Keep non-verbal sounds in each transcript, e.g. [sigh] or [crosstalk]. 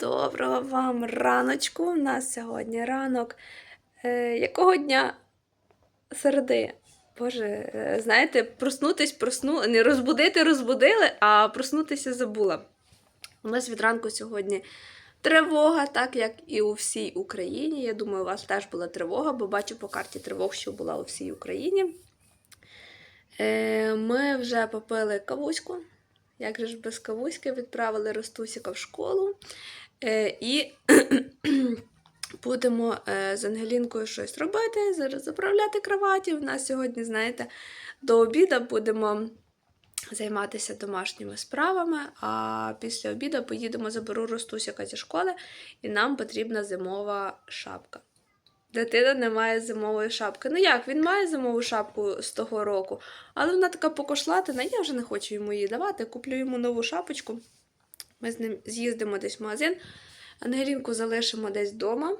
Доброго вам раночку. У нас сьогодні ранок. Е, якого дня? Середи. Боже, е, знаєте, проснутись, просну... не розбудити, розбудили, а проснутися забула. У нас від ранку сьогодні тривога, так як і у всій Україні. Я думаю, у вас теж була тривога, бо бачу по карті тривог, що була у всій Україні. Е, ми вже попили кавуську. Як же ж без кавуськи відправили Ростусіка в школу. Е, і [clears throat] будемо е, з Ангелінкою щось робити, зараз заправляти кроваті. У нас сьогодні, знаєте, до обіду будемо займатися домашніми справами, а після обіду поїдемо, заберу Ростусіка зі школи, і нам потрібна зимова шапка. Дитина не має зимової шапки. Ну як, він має зимову шапку з того року, але вона така покошлатина, я вже не хочу йому її давати. Куплю йому нову шапочку. Ми з ним з'їздимо десь в магазин. Ангелінку залишимо десь вдома.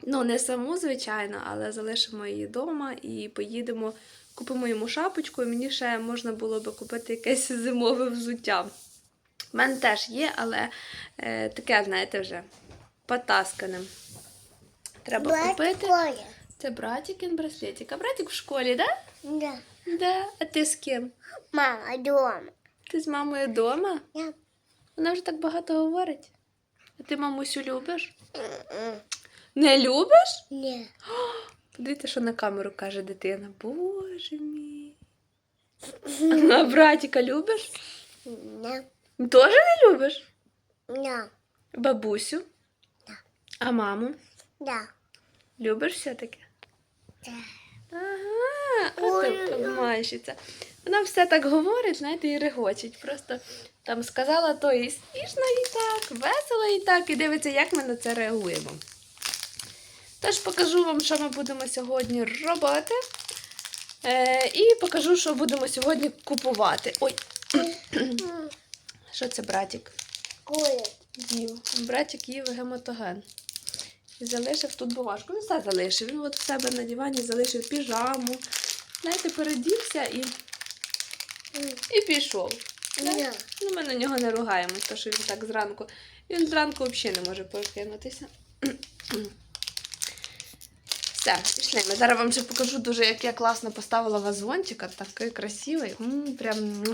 Ну, не саму, звичайно, але залишимо її вдома і поїдемо, купимо йому шапочку, і мені ще можна було би купити якесь [laughs] зимове взуття. У мене теж є, але е, таке, знаєте, вже потаскане. Треба купити. Це братикин браслетик. А братик в школі, да? Да. Да. А ти з ким? Мама дома. Ти з мамою вдома? Я Вона вже так багато говорить. А ти мамусю любиш? Не любиш? не. Подивіться, що на камеру каже дитина. Боже мій. А братіка любиш? Не. Теж не любиш? Не. Бабусю? Так. А маму? Да. Любиш все-таки? Да. Ага, Ой. от обманщиця. Вона все так говорить, знаєте, і регочить. Просто там сказала то і смішно, і так, весело і так, і дивиться, як ми на це реагуємо. Тож покажу вам, що ми будемо сьогодні робити. Е, і покажу, що будемо сьогодні купувати. Ой, що це братик? Їв. Братик їв гематоген. І залишив тут бумажку. Він все залишив. Він от в себе на дивані залишив піжаму. Знаєте, передівся і, і пішов. Ну, ми на нього не ругаємо, тому що він так зранку. Він зранку взагалі не може прокинутися. [clears throat] Все, пішли. Ми зараз вам ще покажу дуже, як я класно поставила вазончика. Такий красивий. М, прям.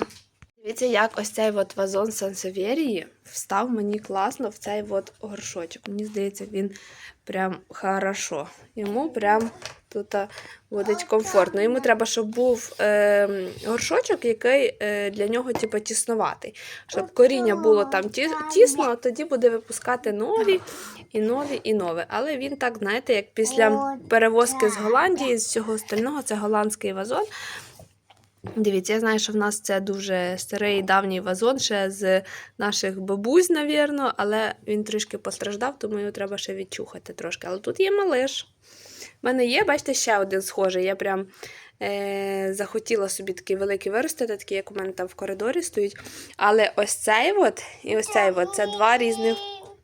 Дивіться, як ось цей от вазон Сансеверії встав мені класно в цей от горшочок. Мені здається, він прям хорошо. Йому прям тут буде комфортно. Йому треба, щоб був е, горшочок, який е, для нього типу, тіснуватий. Щоб коріння було там ті, тісно, а тоді буде випускати нові і нові і нові. Але він так, знаєте, як після перевозки з Голландії, з всього остального, це голландський вазон. Дивіться, я знаю, що в нас це дуже старий давній вазон, ще з наших бабусь, навірно, але він трішки постраждав, тому його треба ще відчухати трошки. Але тут є малиш. У мене є, бачите, ще один схожий. Я прям е- захотіла собі такий великий виростити, такий, як у мене там в коридорі стоїть. Але ось цей от і ось цей от це два різних,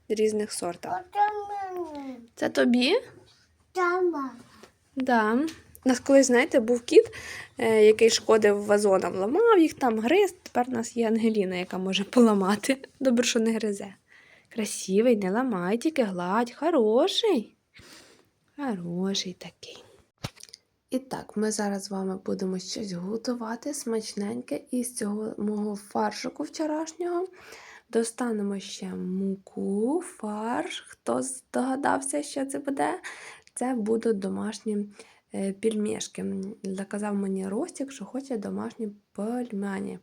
різних сорта. Це тобі? Да. У нас колись, знаєте, був кіт, е, який шкодив вазонам, ламав їх там, гриз. Тепер у нас є Ангеліна, яка може поламати. Добре, що не гризе. Красивий, не ламай, тільки гладь. Хороший. Хороший такий. І так, ми зараз з вами будемо щось готувати смачненьке із цього мого фаршику вчорашнього. Достанемо ще муку, фарш. Хто здогадався, що це буде? Це будуть домашні е, пельмешки. Заказав мені Ростік, що хоче домашні пельмені.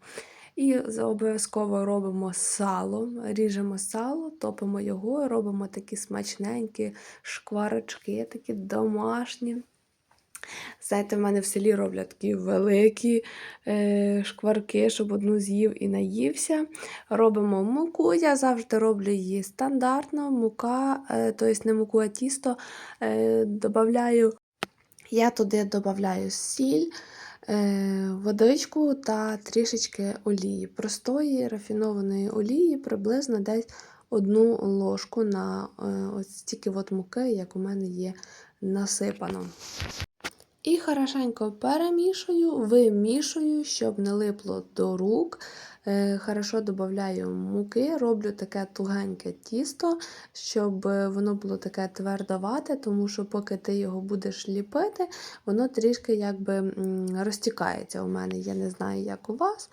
І обов'язково робимо сало, ріжемо сало, топимо його, робимо такі смачненькі шкварочки, такі домашні. Знаєте, в мене в селі роблять такі великі е, шкварки, щоб одну з'їв і наївся. Робимо муку. Я завжди роблю її стандартно. Мука, е, тобто не муку, а тісто. Е, добавляю, я туди додаю сіль, водичку та трішечки олії. Простої рафінованої олії приблизно десь одну ложку на е, ось стільки от муки, як у мене є насипано. І хорошенько перемішую, вимішую, щоб не липло до рук. Е, Хорошо додаю муки, роблю таке тугеньке тісто, щоб е, воно було таке твердовате, тому що поки ти його будеш ліпити, воно трішки якби розтікається у мене. Я не знаю, як у вас.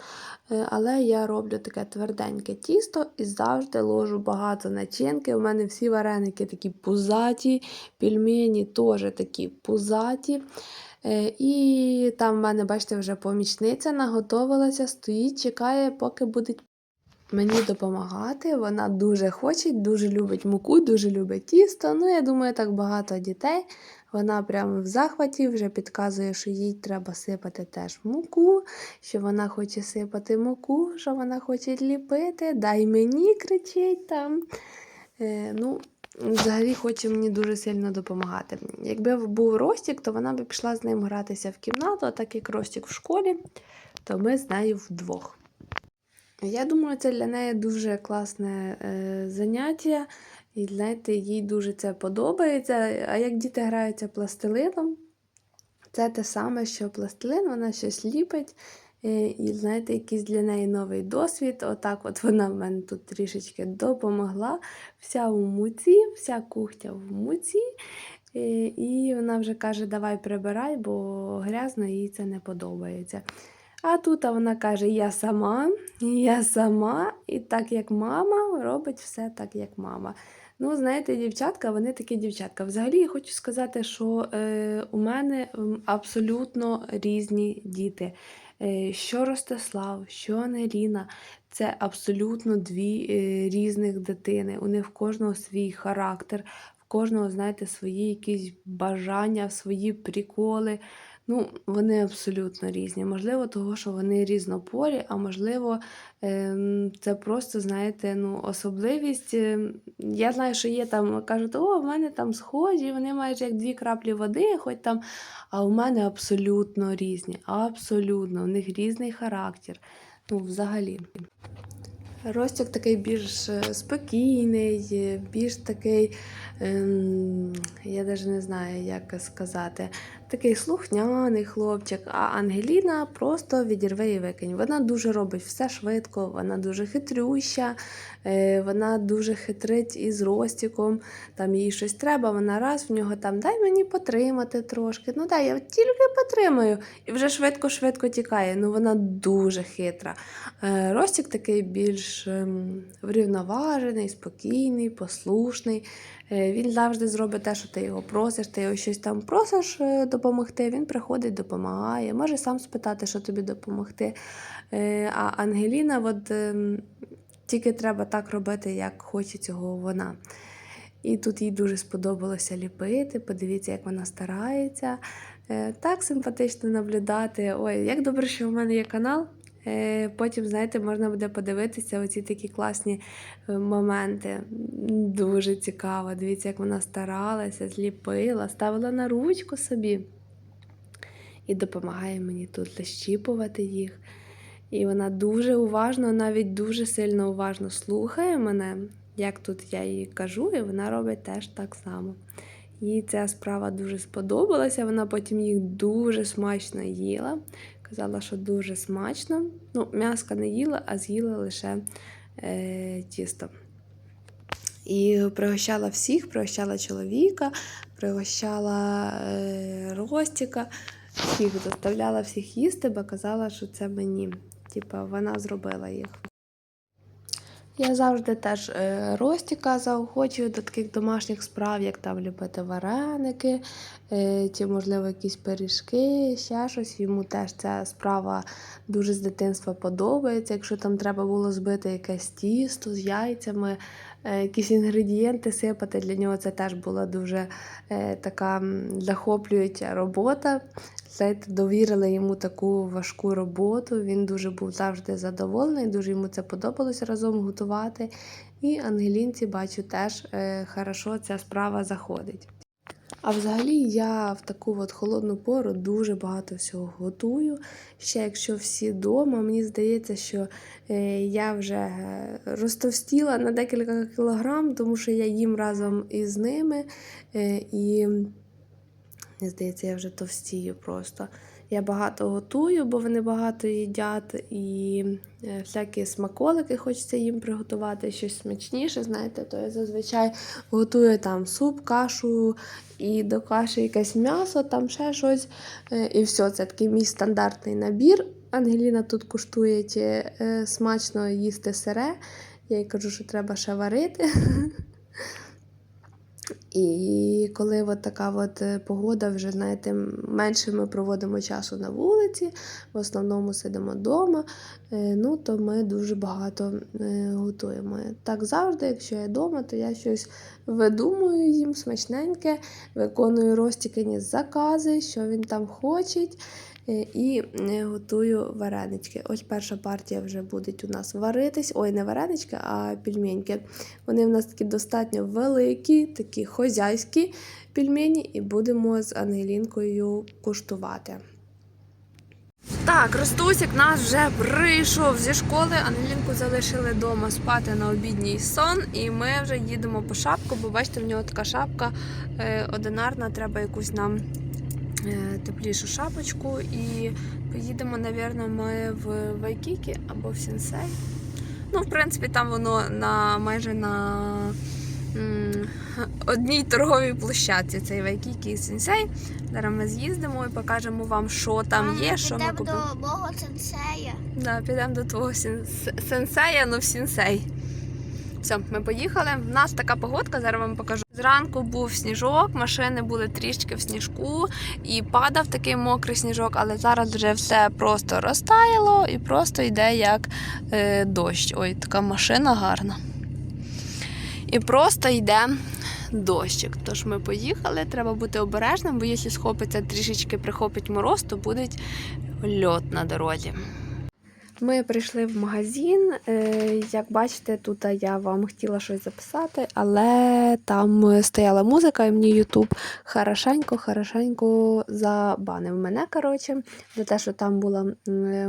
Е, Але я роблю таке тверденьке тісто і завжди ложу багато начинки. У мене всі вареники такі пузаті, пельмені теж такі пузаті. Е, І там в мене, бачите, вже помічниця наготовилася, стоїть, чекає, поки буде мені допомагати. Вона дуже хоче, дуже любить муку, дуже любить тісто. Ну, я думаю, так багато дітей. Вона прямо в захваті вже підказує, що їй треба сипати теж муку, що вона хоче сипати муку, що вона хоче ліпити. Дай мені кричить там. Е, ну, взагалі хоче мені дуже сильно допомагати. Якби був Ростік, то вона б пішла з ним гратися в кімнату, а так як Ростік в школі, то ми з нею вдвох. Я думаю, це для неї дуже класне е, заняття, і знаєте, їй дуже це подобається. А як діти граються пластилином, це те саме, що пластилин, вона щось ліпить. Е, І знаєте, якийсь для неї новий досвід. Отак, от вона в мене тут трішечки допомогла. Вся у муці, вся кухня в муці. Е, І вона вже каже, давай прибирай, бо грязно, їй це не подобається. А тут вона каже: Я сама, я сама, і так як мама, робить все так, як мама. Ну, знаєте, дівчатка, вони такі дівчатка. Взагалі я хочу сказати, що е, у мене абсолютно різні діти. Е, що Ростислав, що Анеліна, це абсолютно дві е, різних дитини. У них в кожного свій характер, в кожного, знаєте, свої якісь бажання, свої приколи. Ну, вони абсолютно різні. Можливо, того, що вони різнополі, а можливо, ем, це просто, знаєте, ну, особливість. Ем, Я знаю, що є там, кажуть, о, в мене там схожі, вони майже як дві краплі води, хоч там. А у мене абсолютно різні. Абсолютно, у них різний характер. Ну, взагалі. Ростик такий більш е, спокійний, е, більш такий, ем, я навіть не знаю, як сказати, такий слухняний хлопчик. А Ангеліна просто відірве і викинь. Вона дуже робить все швидко, вона дуже хитрюща, е, вона дуже хитрить із Ростиком. Там їй щось треба, вона раз в нього там дай мені потримати трошки. Ну дай, я тільки потримаю. І вже швидко-швидко тікає. Ну вона дуже хитра. Е, Ростик такий більш ем, врівноважений, спокійний, послушний. Е, Він завжди зробить те, що ти його просиш, ти його щось там просиш допомогти. Він приходить, допомагає. Може сам спитати, що тобі допомогти. Е, А Ангеліна, от ем, тільки треба так робити, як хоче цього вона. І тут їй дуже сподобалося ліпити. Подивіться, як вона старається. Е, Так симпатично наблюдати. Ой, як добре, що в мене є канал. Е, Потім, знаєте, можна буде подивитися оці такі класні е, моменти. Дуже цікаво. Дивіться, як вона старалася, зліпила, ставила на ручку собі і допомагає мені тут защіпувати їх. І вона дуже уважно, навіть дуже сильно уважно слухає мене, як тут я їй кажу, і вона робить теж так само. Їй ця справа дуже сподобалася, вона потім їх дуже смачно їла. Казала, що дуже смачно. Ну, м'яска не їла, а з'їла лише е, тісто. І пригощала всіх, пригощала чоловіка, пригощала е, Ростіка, всіх заставляла всіх їсти, бо казала, що це мені. Типа вона зробила їх. Я завжди теж е, Ростіка заохочую до таких домашніх справ, як там ліпити вареники, чи, можливо, якісь пиріжки, ще щось. Йому теж ця справа дуже з дитинства подобається. Якщо там треба було збити якесь тісто з яйцями, е, якісь інгредієнти сипати, для нього це теж була дуже е, така захоплююча робота. Знаєте, довірили йому таку важку роботу. Він дуже був завжди задоволений, дуже йому це подобалось разом готувати. І Ангелінці, бачу, теж е, хорошо ця справа заходить. А взагалі я в таку от холодну пору дуже багато всього готую. Ще якщо всі вдома, мені здається, що е, я вже розтовстіла на декілька кілограм, тому що я їм разом із ними. Е, і Мені здається, я вже товстію просто. Я багато готую, бо вони багато їдять, і е, всякі смаколики хочеться їм приготувати, щось смачніше, знаєте, то я зазвичай готую там суп, кашу і до каші якесь м'ясо, там ще щось. Е, І все, це такий мій стандартний набір. Ангеліна тут куштує е, смачно їсти сире. Я їй кажу, що треба ще варити. [laughs] І коли от така от е, погода, вже знаєте, менше ми проводимо часу на вулиці, в основному сидимо вдома, ну то ми дуже багато е, готуємо. Так завжди, якщо я вдома, то я щось видумую їм смачненьке, виконую розтікані закази, що він там хоче. Е, І е, готую варенички. Ось перша партія вже буде у нас варитись. Ой, не варенички, а пельменьки. Вони в нас такі достатньо великі, такі хозяйські пельмені, і будемо з Ангелінкою куштувати. Так, Ростусик нас вже прийшов зі школи. Ангелінку залишили вдома спати на обідній сон, і ми вже їдемо по шапку, бо бачите, в нього така шапка е, одинарна, треба якусь нам теплішу шапочку. І поїдемо, напевно, ми в Вайкікі або в Сінсей. Ну, в принципі, там воно на майже на одній торговій площадці цей Вайкікі і Сінсей. Зараз ми з'їздимо і покажемо вам, що там є, що ми Підемо купили. до мого сенсея. Да, підемо до твого сенсея, ну в сінсей. Все, ми поїхали. В нас така погодка, зараз вам покажу. Зранку був сніжок, машини були трішки в сніжку і падав такий мокрий сніжок, але зараз вже все просто розтаяло і просто йде як е, дощ. Ой, така машина гарна. І просто йде дощик. Тож ми поїхали, треба бути обережним, бо якщо схопиться трішечки прихопить мороз, то буде льот на дорозі. Ми прийшли в магазин. Е, Як бачите, тут я вам хотіла щось записати, але там стояла музика, і мені Ютуб хорошенько, хорошенько забанив мене. Коротше, за те, що там була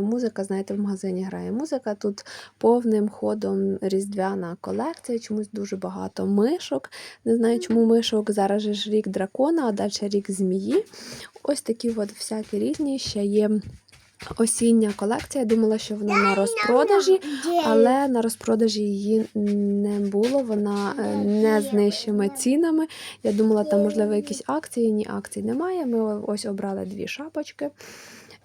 музика, знаєте, в магазині грає музика. Тут повним ходом різдвяна колекція, чомусь дуже багато мишок. Не знаю, чому мишок. Зараз же ж рік дракона, а далі рік змії. Ось такі от всякі різні ще є. Осіння колекція. Я думала, що вона на розпродажі, але на розпродажі її не було. Вона е, не з нижчими цінами. Я думала, там можливо якісь акції. Ні, акцій немає. Ми ось обрали дві шапочки.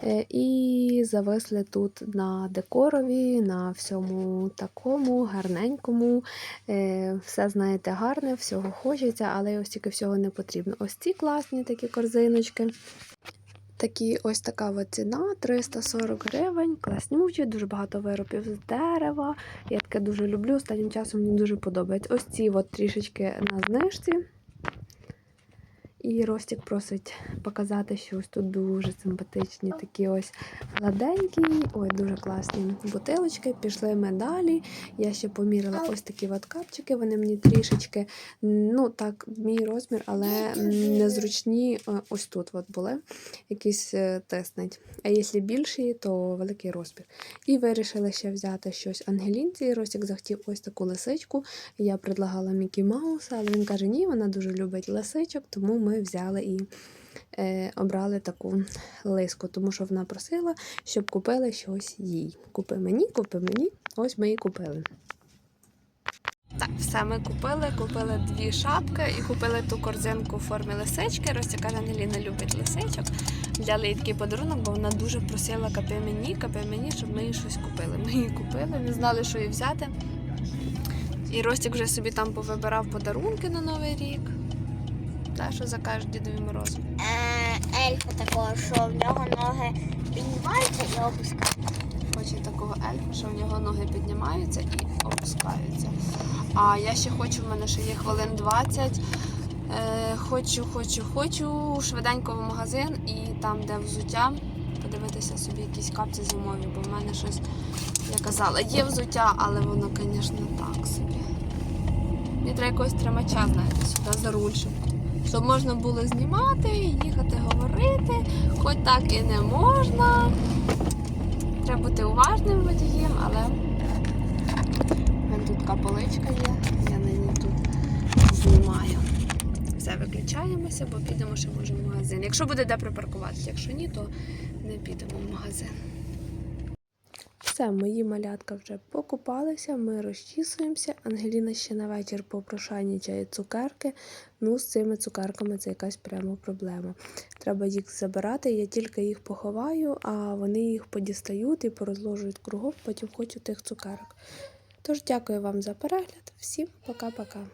е, І зависли тут на декорові, на всьому такому гарненькому. Е, Все знаєте, гарне, всього хочеться, але ось тільки всього не потрібно. Ось ці класні такі корзиночки. Такі ось така от ціна 340 гривень, класнючі, дуже багато виробів з дерева. Я таке дуже люблю. Останнім часом мені дуже подобається. Ось ці от трішечки на знижці. І Ростік просить показати, що ось тут дуже симпатичні такі ось гладенькі, ой, дуже класні бутилочки. Пішли ми далі. Я ще поміряла ось такі от капчики. Вони мені трішечки, ну так, мій розмір, але незручні е, ось тут от були. Якісь е, тиснуть. А якщо більші, то великий розмір. І вирішили ще взяти щось Ангелінці. Ростік захотів ось таку лисичку. Я предлагала Мікі Мауса, але він каже, ні, вона дуже любить лисичок, тому ми взяли і е, обрали таку лиску, тому що вона просила, щоб купили щось їй. Купи мені, купи мені. Ось ми і купили. Так, все ми купили. Купили дві шапки і купили ту корзинку в формі лисички. Ростя каже, Ангеліна любить лисичок. Взяли їй такий подарунок, бо вона дуже просила капи мені, капи мені, щоб ми їй щось купили. Ми її купили, не знали, що їй взяти. І Ростік вже собі там повибирав подарунки на Новий рік. Та, що закаже Дідові Морозу. Е, Ельфа такого, що в нього ноги піднімаються і опускаються. Хоче такого ельфа, що в нього ноги піднімаються і опускаються. А я ще хочу, в мене ще є хвилин 20. Е, хочу, хочу, хочу швиденько в магазин і там, де взуття, подивитися собі якісь капці зимові, бо в мене щось, я казала, є взуття, але воно, звісно, так собі. Мені треба якогось тримача, знаєте, сюди за руль, щоб, щоб можна було знімати, їхати говорити, хоч так і не можна. Треба бути уважним водієм, але тут така є, я на ній тут знімаю. Все, виключаємося, бо підемо ще може в магазин. Якщо буде де припаркуватися, якщо ні, то не підемо в магазин. Все, мої малятка вже покупалися, ми розчісуємося. Ангеліна ще на вечір попрошайнічає цукерки. Ну, з цими цукерками це якась прямо проблема. Треба їх забирати, я тільки їх поховаю, а вони їх подістають і порозложують кругом, потім хочу тих цукерок. Тож дякую вам за перегляд. Всім пока-пока.